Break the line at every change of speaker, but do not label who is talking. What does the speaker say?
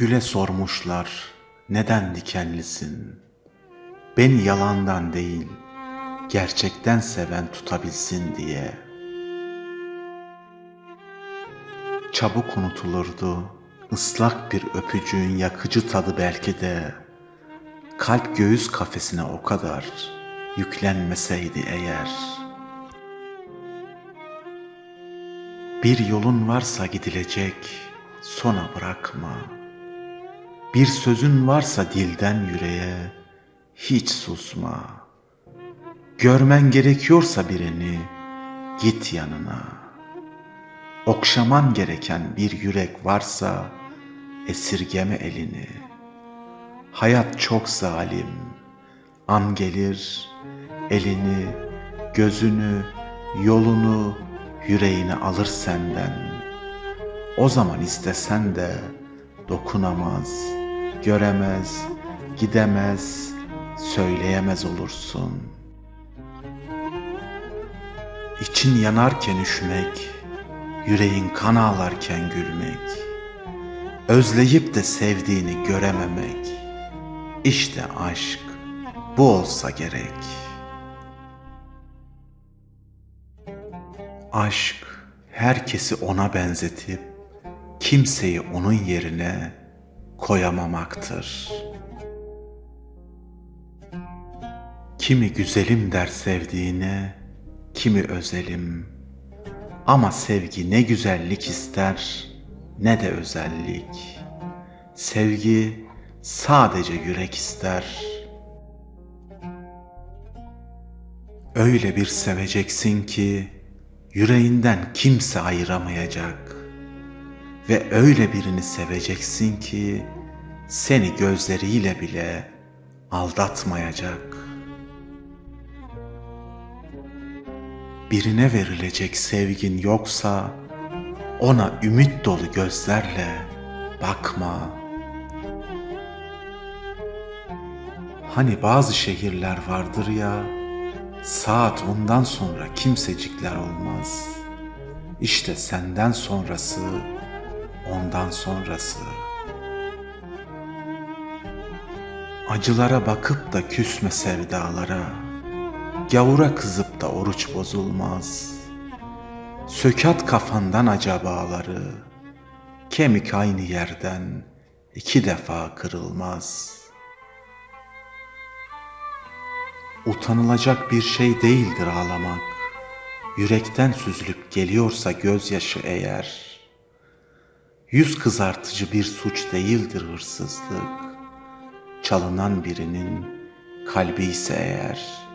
Güle sormuşlar neden dikenlisin? Beni yalandan değil, gerçekten seven tutabilsin diye. Çabuk unutulurdu ıslak bir öpücüğün yakıcı tadı belki de. Kalp göğüs kafesine o kadar yüklenmeseydi eğer. Bir yolun varsa gidilecek, sona bırakma. Bir sözün varsa dilden yüreğe, hiç susma. Görmen gerekiyorsa birini, git yanına. Okşaman gereken bir yürek varsa, esirgeme elini. Hayat çok zalim, an gelir, elini, gözünü, yolunu, yüreğini alır senden. O zaman istesen de dokunamaz, göremez, gidemez, söyleyemez olursun. İçin yanarken üşümek, yüreğin kan ağlarken gülmek, özleyip de sevdiğini görememek, işte aşk bu olsa gerek. Aşk herkesi ona benzetip kimseyi onun yerine koyamamaktır. Kimi güzelim der sevdiğine, kimi özelim. Ama sevgi ne güzellik ister ne de özellik. Sevgi sadece yürek ister. Öyle bir seveceksin ki yüreğinden kimse ayıramayacak. Ve öyle birini seveceksin ki seni gözleriyle bile aldatmayacak. Birine verilecek sevgin yoksa ona ümit dolu gözlerle bakma. Hani bazı şehirler vardır ya, saat ondan sonra kimsecikler olmaz. İşte senden sonrası, ondan sonrası. Acılara bakıp da küsme sevdalara, gavura kızıp da oruç bozulmaz. Sökat kafandan acabaları, kemik aynı yerden iki defa kırılmaz.'' Utanılacak bir şey değildir ağlamak. Yürekten süzülüp geliyorsa gözyaşı eğer. Yüz kızartıcı bir suç değildir hırsızlık. Çalınan birinin kalbi ise eğer.''